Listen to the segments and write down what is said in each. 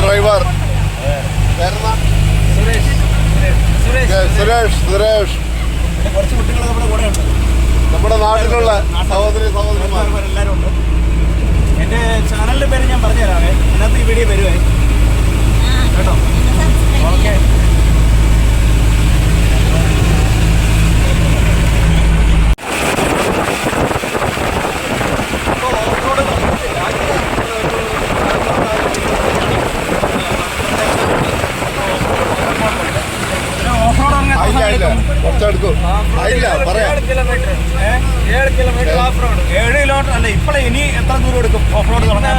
Driver. പേരെന്നാ? സുരേഷ്. സുരേഷ് നമ്മുടെ നമ്മുടെ നാട്ടിലുള്ള സഹോദരി സഹോദരന്മാർ എല്ലാവരും ഉണ്ട് എന്റെ ചാനലിന്റെ പേര് ഞാൻ പറഞ്ഞു തരാമേ അതിനകത്ത് ഈ വീഡിയോ വരുവേ. കേട്ടോ? ഓക്കെ. കുറച്ചെടുക്കും ആയില്ല പറയാം ഏഴ് കിലോമീറ്റർ ഓഫ് റോഡ് ഏഴ് കിലോമീറ്റർ അല്ല ഇപ്പോഴേ ഇനി എത്ര ദൂരം എടുക്കും ഓഫ് റോഡ് തുടങ്ങാൻ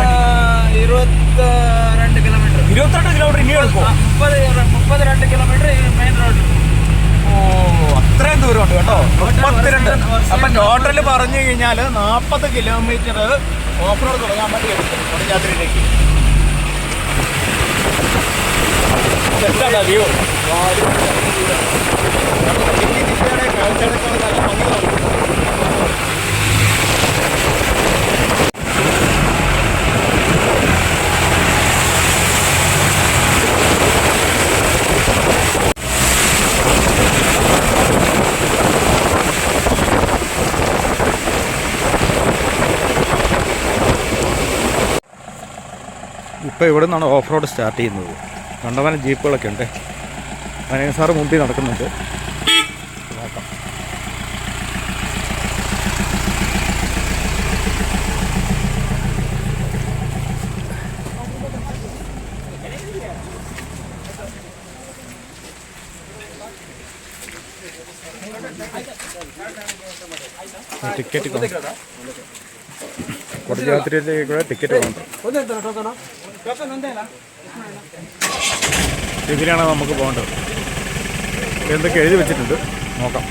ഇരുപത്തിരണ്ട് കിലോമീറ്റർ ഇരുപത്തിരണ്ട് കിലോമീറ്റർ ഇനി എടുക്കും മുപ്പത് മുപ്പത് രണ്ട് കിലോമീറ്റർ മെയിൻ റോഡ് ഓ അത്രയും ദൂരമുണ്ട് കേട്ടോ മുപ്പത്തിരണ്ട് അപ്പൊ ടോട്ടൽ പറഞ്ഞു കഴിഞ്ഞാൽ നാൽപ്പത് കിലോമീറ്റർ ഓഫ് റോഡ് തുടങ്ങാൻ വേണ്ടി എടുക്കും കൊടിയാത്രയിലേക്ക് എന്താണ് വ്യൂ കാഴ്ചയെടുക്കാൻ നല്ല ഭംഗി തോന്നും ഇപ്പോൾ ഇവിടെ നിന്നാണ് ഓഫ് റോഡ് സ്റ്റാർട്ട് ചെയ്യുന്നത്. കണ്ടവനം ജീപ്പുകളൊക്കെ ഉണ്ട്. അനയ സാറ് മുമ്പിൽ നടക്കുന്നുണ്ട്. നോക്കാം. ടിക്കറ്റ് കൊടജാത്രയിലേക്ക് കൂടെ ടിക്കറ്റ് വേണം. ഇതിലാണ് നമുക്ക് പോകേണ്ടത്. എന്തൊക്കെ എഴുതി വെച്ചിട്ടുണ്ട്? നോക്കാം.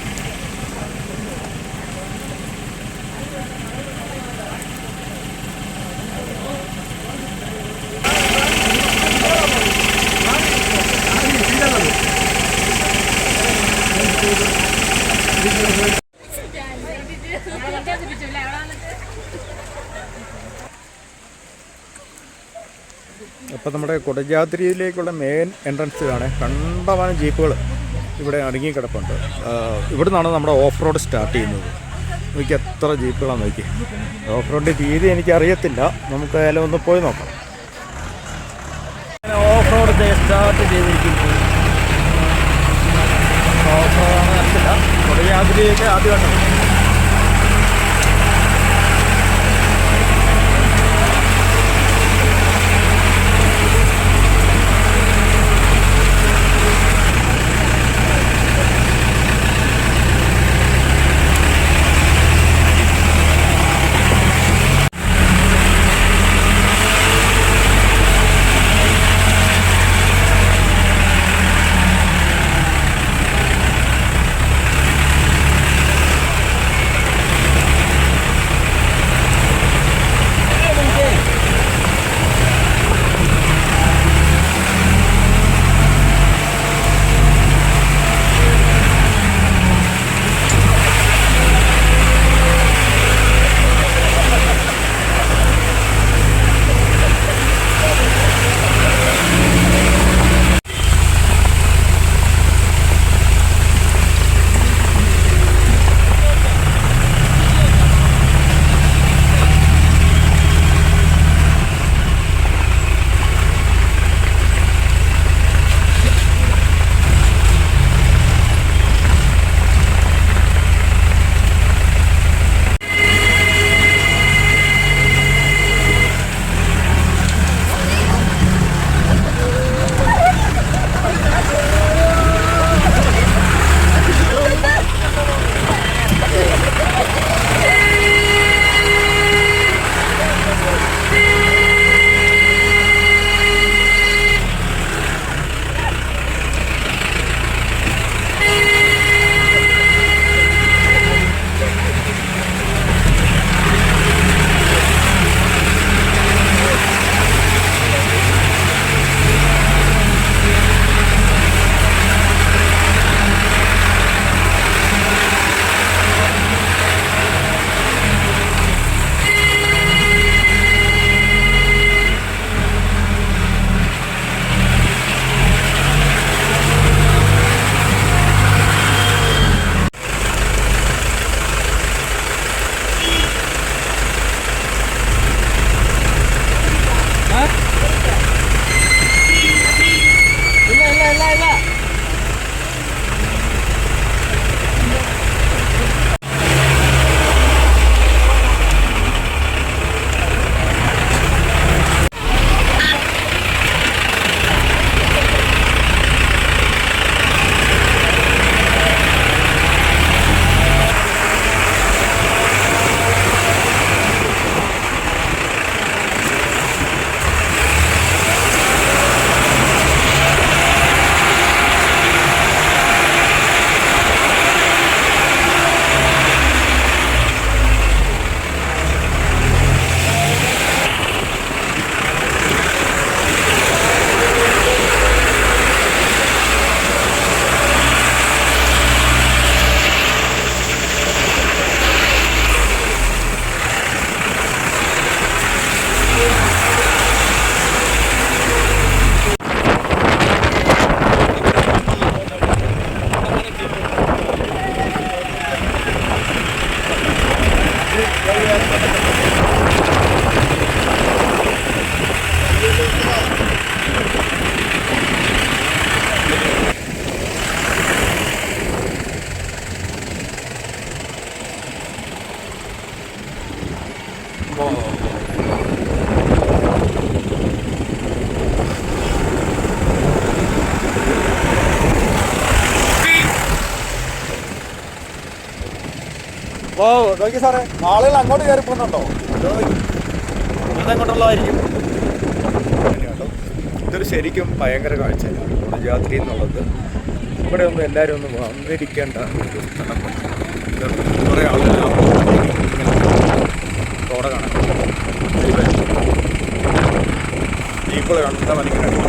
അപ്പോൾ നമ്മുടെ കുടജാദ്രിയിലേക്കുള്ള മെയിൻ എൻട്രൻസ് ആണ് കണ്ടമാനം ജീപ്പുകൾ ഇവിടെ അടുങ്ങി കിടപ്പുണ്ട് ഇവിടെ നിന്നാണ് നമ്മുടെ ഓഫ് റോഡ് സ്റ്റാർട്ട് ചെയ്യുന്നത് നോക്കി എത്ര ജീപ്പുകളാണ് നോക്കി ഓഫ് റോഡിന്റെ രീതി എനിക്കറിയത്തില്ല നമുക്ക് ഏതായാലും ഒന്ന് പോയി നോക്കാം ഓഫ് റോഡ് സ്റ്റാർട്ട് ചെയ്തിരിക്കുന്നു ഓഫ് റോഡ് നടത്തില്ല കൊടിയാതിരിയൊക്കെ ഓ നോക്കി സാറേ ആളുകൾ അങ്ങോട്ട് കയറി പോകുന്നുണ്ടോ? അതങ്ങോട്ടുള്ളതായിരിക്കും ഇതൊരു ശരിക്കും ഭയങ്കര കാഴ്ചയാണ്. ഓണജാത്രി എന്നുള്ളത്. ഇവിടെ ഒന്ന് എല്ലാവരും ഒന്ന് വന്നിരിക്കേണ്ട കുറേ ആളുകൾ ജീപ്പുകൾ കണ്ടാൽ മനസ്സിലാക്കും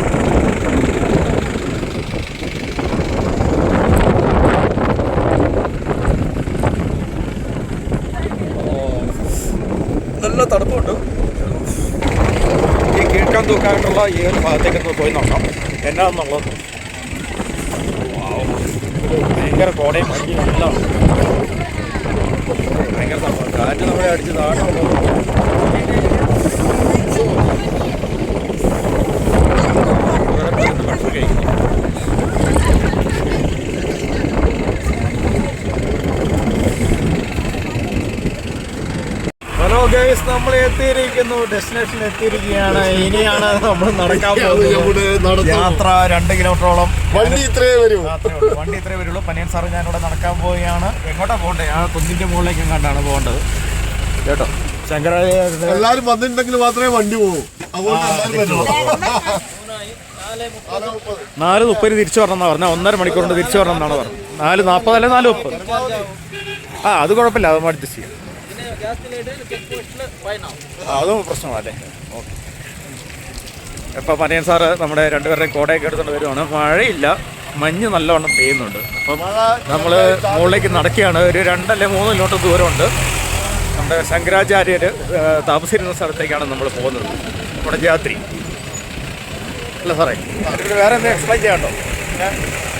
നല്ല തണുപ്പുണ്ട്. ഈ കീഴ്ക്കാൻ തൂക്കാനായിട്ടുള്ള ഈ ഒരു ഭാഗത്തേക്ക് പോയി നോക്കാം. എന്നാണെന്നുള്ളത്. ഭയങ്കര കോടയും മഞ്ഞും എല്ലാം. ഭയങ്കര സംഭവം കാറ്റ് നമ്മളെ അടിച്ച് താഴെ ഗൈസ് നമ്മൾ എത്തിയിരിക്കുന്നു. ഡെസ്റ്റിനേഷൻ എത്തിയിരിക്കുകയാണ്. ഇനിയാണ് നമ്മൾ നടക്കാൻ പോകുന്നത്. യാത്ര രണ്ട് കിലോമീറ്ററോളം. വണ്ടി ഇത്രേ വരൂ. വണ്ടി ഇത്രേ വരുള്ളൂ. പനിയൻ സാറ് ഞാനിവിടെ നടക്കാൻ പോവുകയാണ്. എങ്ങോട്ടാ പോകണ്ടേ? ആ കുന്നിന്റെ മുകളിലേക്കും കണ്ടാണ് പോകേണ്ടത്. കേട്ടോ? ശങ്കര എല്ലാരും വന്നിട്ടുണ്ടെങ്കിൽ മാത്രമേ വണ്ടി പോകൂ. നാല് മുപ്പത്. തിരിച്ചു വരണം തിരിച്ചു പറഞ്ഞ. ഒന്നര മണിക്കൂർ കൊണ്ട് തിരിച്ചു വരണം എന്നാണ് പറഞ്ഞത്. നാല് നാൽപ്പത് അല്ലെ നാല് മുപ്പത്? ആ അത് കുഴപ്പമില്ല. അത് അഡ്ജസ്റ്റ് ചെയ്യാം. അതും പ്രശ്നമല്ലേ ഓക്കെ. ഇപ്പം പനിയൻ സാറ് നമ്മുടെ രണ്ടുപേരുടെയും കോടയൊക്കെ എടുത്തുകൊണ്ട് വരുവാണ്. മഴയില്ല. മഞ്ഞ് നല്ലവണ്ണം പെയ്യുന്നുണ്ട്. അപ്പം നമ്മൾ മുകളിലേക്ക് നടക്കുകയാണ്. ഒരു രണ്ടല്ലേ മൂന്ന് കിലോമീറ്റർ ദൂരമുണ്ട്. നമ്മുടെ ശങ്കരാചാര്യർ താമസിച്ചിരുന്ന സ്ഥലത്തേക്കാണ് നമ്മൾ പോകുന്നത്. നമ്മുടെ ജാത്രി. അല്ല സാറേ വേറെ എന്തെങ്കിലും എക്സ്പ്ലെയിൻ ചെയ്യാണ്ടോ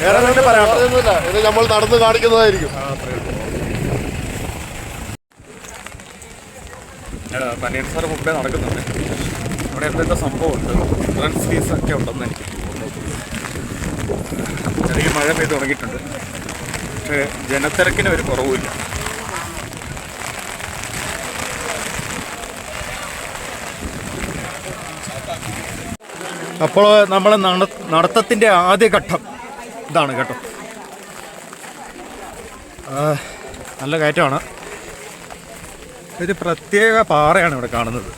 വേറെ എന്തെങ്കിലും അതൊന്നുമില്ല ഇത് നമ്മൾ നടന്ന് കാണിക്കുന്നതായിരിക്കും. പനിയൻ സാർ മുമ്പേ നടക്കുന്നുണ്ട്. അവിടെ എന്തൊക്കെ സംഭവമുണ്ട്. എൻട്രൻസ് ഒക്കെ ഉണ്ടെന്ന് എനിക്ക് തോന്നുന്നു. ചെറിയ മഴ പെയ്ത് തുടങ്ങിയിട്ടുണ്ട്. പക്ഷേ ജനത്തിരക്കിന് ഒരു കുറവുമില്ല. അപ്പോൾ നമ്മൾ നടത്തത്തിന്റെ ആദ്യ ഘട്ടം ഇതാണ് കേട്ടോ. നല്ല കയറ്റമാണ്. ഒരു പ്രത്യേക പാറയാണ് ഇവിടെ കാണുന്നത്.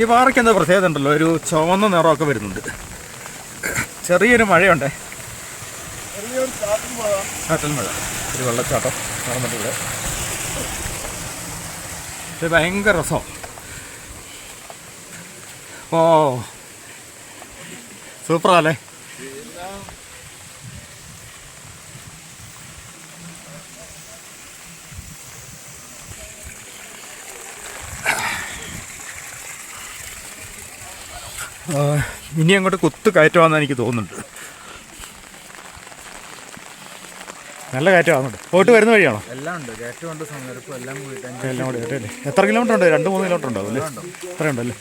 ഈ പാറയ്ക്ക് എന്താ പ്രത്യേകത ഉണ്ടല്ലോ? ഒരു ചുവന്ന നിറമൊക്കെ വരുന്നുണ്ട്. ചെറിയൊരു മഴയുണ്ടേ? ചാറ്റൽ മഴ. ഒരു വെള്ളച്ചാട്ടം കാണുന്നുണ്ട് ഇവിടെ. ഇത് ഭയങ്കര രസം. ഓ. സൂപ്പറല്ലേ ഇനി അങ്ങോട്ട് കുത്ത് കയറ്റമാണെന്ന് എനിക്ക് തോന്നുന്നുണ്ട്. നല്ല കയറ്റമാകുന്നുണ്ട് പോയിട്ട് വരുന്ന വഴിയാണോ? എല്ലാം ഉണ്ട്. കയറ്റമുണ്ട് എല്ലാം എല്ലാം കൂടി എത്ര കിലോമീറ്റർ ഉണ്ട്? രണ്ട് മൂന്ന് കിലോമീറ്റർ ഉണ്ടാവും അല്ലേ? അത്രയുണ്ടല്ലേ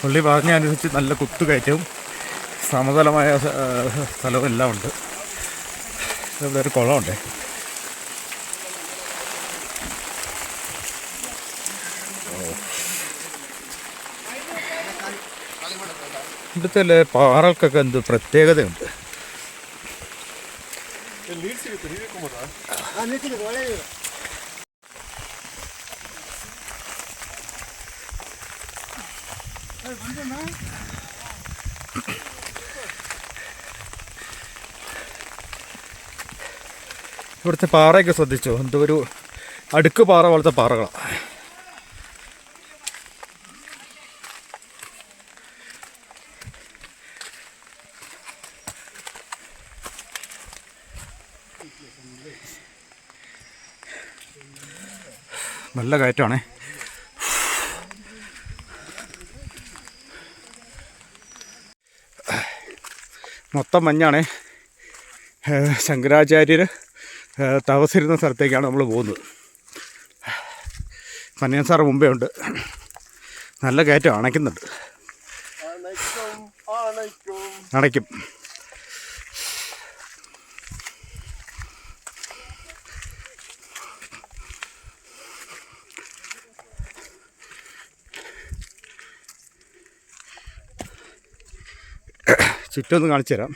പുള്ളി പറഞ്ഞ അനുസരിച്ച് നല്ല കുത്തുകയറ്റവും സമതലമായ സ്ഥലവും എല്ലാം ഉണ്ട്. ഇവിടെ ഒരു കുളമുണ്ടേ. ഇവിടുത്തെ പാറകൾക്കൊക്കെ എന്ത് പ്രത്യേകതയുണ്ട്? ഇവിടുത്തെ പാറയൊക്കെ ശ്രദ്ധിച്ചോ? എന്തോ ഒരു അടുക്ക് പാറ പോലത്തെ പാറകളാണ് നല്ല കയറ്റമാണേ. മൊത്തം മഞ്ഞാണേ. ശങ്കരാചാര്യർ തപസിരുന്ന സ്ഥലത്തേക്കാണ് നമ്മൾ പോകുന്നത്. പന്നയൻ സാറ് മുമ്പേ ഉണ്ട്. നല്ല കയറ്റം അണയ്ക്കുന്നുണ്ട്. അണയ്ക്കും. അണയ്ക്കും അണയ്ക്കും ചുറ്റും ഒന്ന് കാണിച്ചു തരാം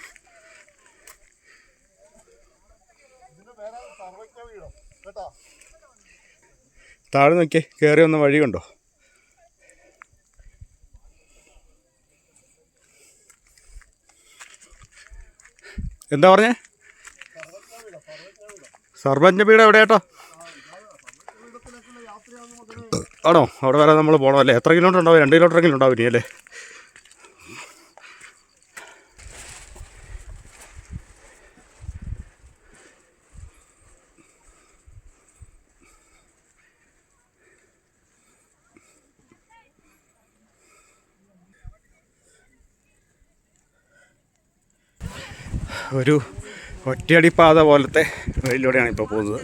താഴെ നോക്കിയേ കയറി വന്ന വഴി കണ്ടോ? എന്താ പറഞ്ഞേ? സർപഞ്ച പീഠം എവിടെ കേട്ടോ? ആണോ? അവിടെ വരെ നമ്മൾ പോകണം അല്ലേ എത്ര കിലോമീറ്റർ ഉണ്ടാവും? രണ്ട് കിലോമീറ്റർ എങ്കിലും ഉണ്ടാവും ഇനി അല്ലേ? ഒരു ഒറ്റയടിപ്പാത പോലത്തെ വഴിയിലൂടെയാണ് ഇപ്പോൾ പോകുന്നത്.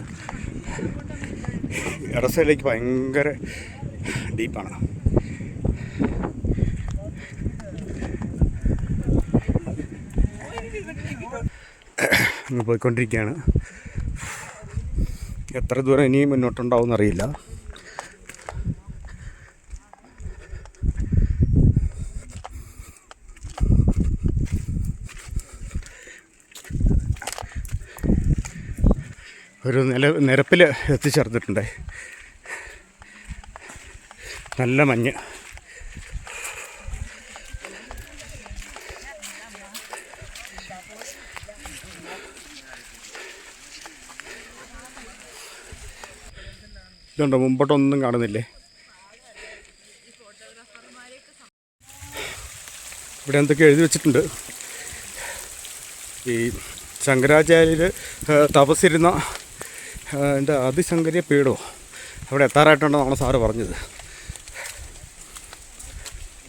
ഇടസയിലേക്ക് ഭയങ്കര ഡീപ്പാണ്. അങ്ങ് പോയിക്കൊണ്ടിരിക്കുകയാണ്. എത്ര ദൂരം ഇനിയും മുന്നോട്ടുണ്ടാവും എന്നറിയില്ല ഒരു നില നിരപ്പിൽ എത്തിച്ചേർന്നിട്ടുണ്ട്. നല്ല മഞ്ഞ്. ഇതുണ്ടോ? മുമ്പോട്ടൊന്നും കാണുന്നില്ലേ? ഇവിടെ എന്തൊക്കെ എഴുതി വെച്ചിട്ടുണ്ട്? ഈ ശങ്കരാചാര്യർ തപസ്സിരുന്ന ആ, അതിശങ്കരിയ അതിശങ്കര്യ പീഠോ അവിടെ എത്താറായിട്ടുണ്ടെന്നാണ് സാറ് പറഞ്ഞത്.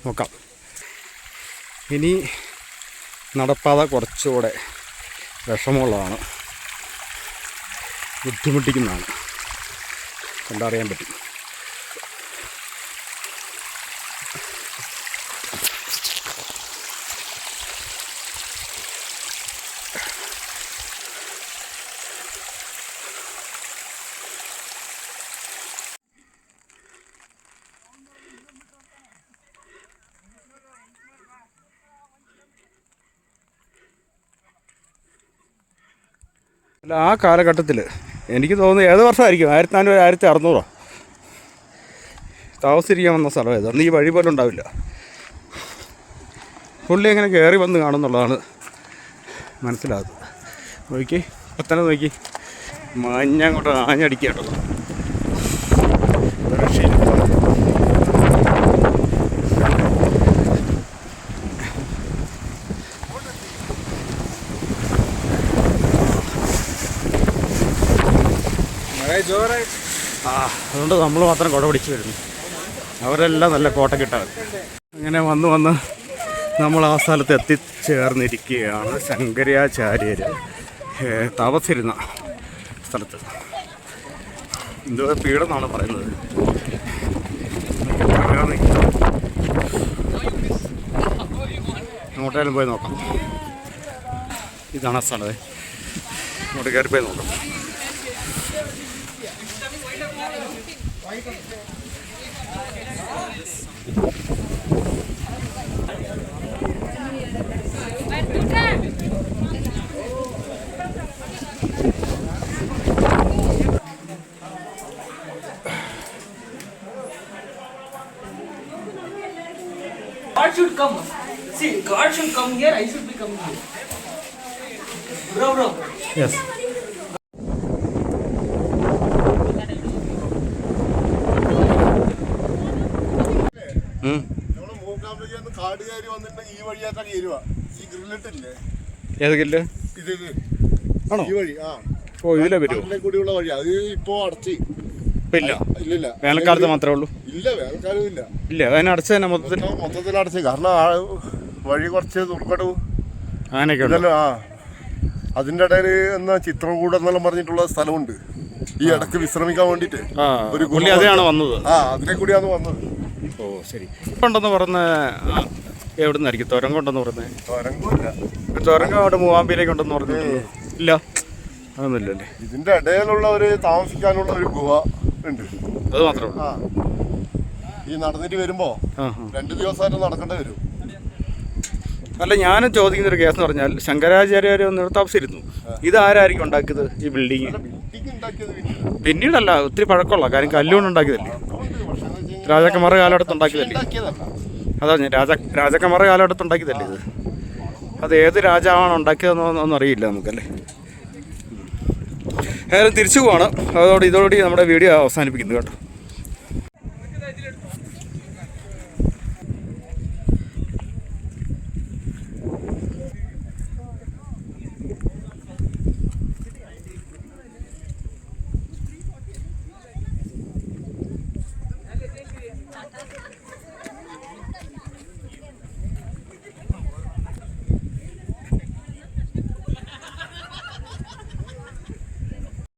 നോക്കാം. ഇനി നടപ്പാത കുറച്ചുകൂടെ വിഷമമുള്ളതാണ്. ബുദ്ധിമുട്ടിക്കുന്നതാണ്. കണ്ടറിയാൻ പറ്റും. അല്ല ആ കാലഘട്ടത്തിൽ എനിക്ക് തോന്നുന്നു ഏത് വർഷമായിരിക്കും? ആയിരത്തി നാനൂറ് ആയിരത്തി അറുന്നൂറോ താമസിച്ചിരിക്കാൻ വന്ന സ്ഥലം ഏത്? അന്ന് ഈ വഴി പോലും ഉണ്ടാവില്ല. പുള്ളി എങ്ങനെ കയറി വന്ന് കാണുന്നുള്ളതാണ് മനസ്സിലാകുന്നത്. നോക്കി പത്തനെ നോക്കി. മഞ്ഞ അങ്ങോട്ട് ആഞ്ഞടിക്കുക ഒരു രക്ഷയില്ല ആ അതുകൊണ്ട് നമ്മൾ മാത്രം കുട പിടിച്ച് വരുന്നു. അവരെല്ലാം നല്ല കോട്ട കിട്ടാറ് അങ്ങനെ വന്ന് വന്ന് നമ്മൾ ആ സ്ഥലത്ത് എത്തിച്ചേർന്നിരിക്കുകയാണ് ശങ്കരാചാര്യർ തപസിരുന്ന സ്ഥലത്ത്. എന്തോ പീഠമെന്നാണ് പറയുന്നത്. അങ്ങോട്ടേലും പോയി നോക്കാം. ഇതാണ് ആ സ്ഥലം അങ്ങോട്ട് കയറി പോയി നോക്കാം. God should come. See, God should come here, I should be coming here. Bro, bro. Yes ഇത് ഇത്. ആണോ? ഓ ഇതിലെ വരുമോ കൂടിയുള്ള വഴി അത് ഇപ്പോ അടച്ച്. ഇല്ല. ഇല്ലില്ല. വേനൽക്കാലത്ത് മാത്രമേ ഉള്ളൂ. ഇല്ല വേനൽക്കാലം ഇല്ല. ഇല്ല അതിന് അടച്ചു തന്നെ മൊത്തത്തിൽ മൊത്തം- മൊത്തത്തിൽ അടച്ച്. കാരണം ആ വഴി കുറച്ച് ദുർഘടവും അങ്ങനെയൊക്കെ ആ. അതിന്റെ ഇടയിൽ എന്നാ ചിത്രകൂടം എന്നെല്ലാം പറഞ്ഞിട്ടുള്ള സ്ഥലമുണ്ട്. ഈ ഇടയ്ക്ക് വിശ്രമിക്കാൻ വേണ്ടിട്ട് ഒരു അതെയാണ് വന്നത്? ആ അതിനെ കൂടിയാണ് വന്നത്. ഓ ശരി. ഇപ്പം ഉണ്ടെന്ന് പറഞ്ഞ എവിടെ നിന്നായിരിക്കും തുരങ്കം ഉണ്ടെന്ന് പറഞ്ഞത് തുരങ്കം അവിടെ മൂവാമ്പിയിലേക്ക് ഉണ്ടെന്ന് പറഞ്ഞു ഇല്ല. അതൊന്നുമില്ലല്ലേ ഇതിന്റെ ഇടയിലുള്ള ഒരു താമസിക്കാനുള്ള ഒരു ഗുഹ ഉണ്ട്. അത് മാത്രമേ ഈ നടന്നിട്ട് വരുമ്പോ രണ്ടു ദിവസമായിട്ട് നടക്കേണ്ടി വരും. അല്ല ഞാൻ ചോദിക്കുന്ന ഒരു കേസ് എന്ന് പറഞ്ഞാൽ ശങ്കരാചാര്യർ താമസിച്ചിരുന്നു. ഇത് ആരായിരിക്കും ഉണ്ടാക്കിയത് ഈ ബിൽഡിങ് പിന്നീടല്ല ഒത്തിരി പഴക്കമുള്ള കാര്യം കല്ലുകൊണ്ട് ഉണ്ടാക്കിയതല്ലേ? രാജാക്കന്മാരുടെ കാലഘട്ടത്ത് ഉണ്ടാക്കിയതല്ലേ? അതാ ഞാൻ രാജ രാജാക്കന്മാരുടെ കാലഘട്ടത്ത് ഉണ്ടാക്കിയതല്ലേ ഇത്? അത് ഏത് രാജാവാണ് ഉണ്ടാക്കിയതെന്നൊന്നും അറിയില്ല നമുക്കല്ലേ? ഏതായാലും തിരിച്ചു പോവാണ്. അതോടെ ഇതോടുകൂടി നമ്മുടെ വീഡിയോ അവസാനിപ്പിക്കുന്നു കേട്ടോ.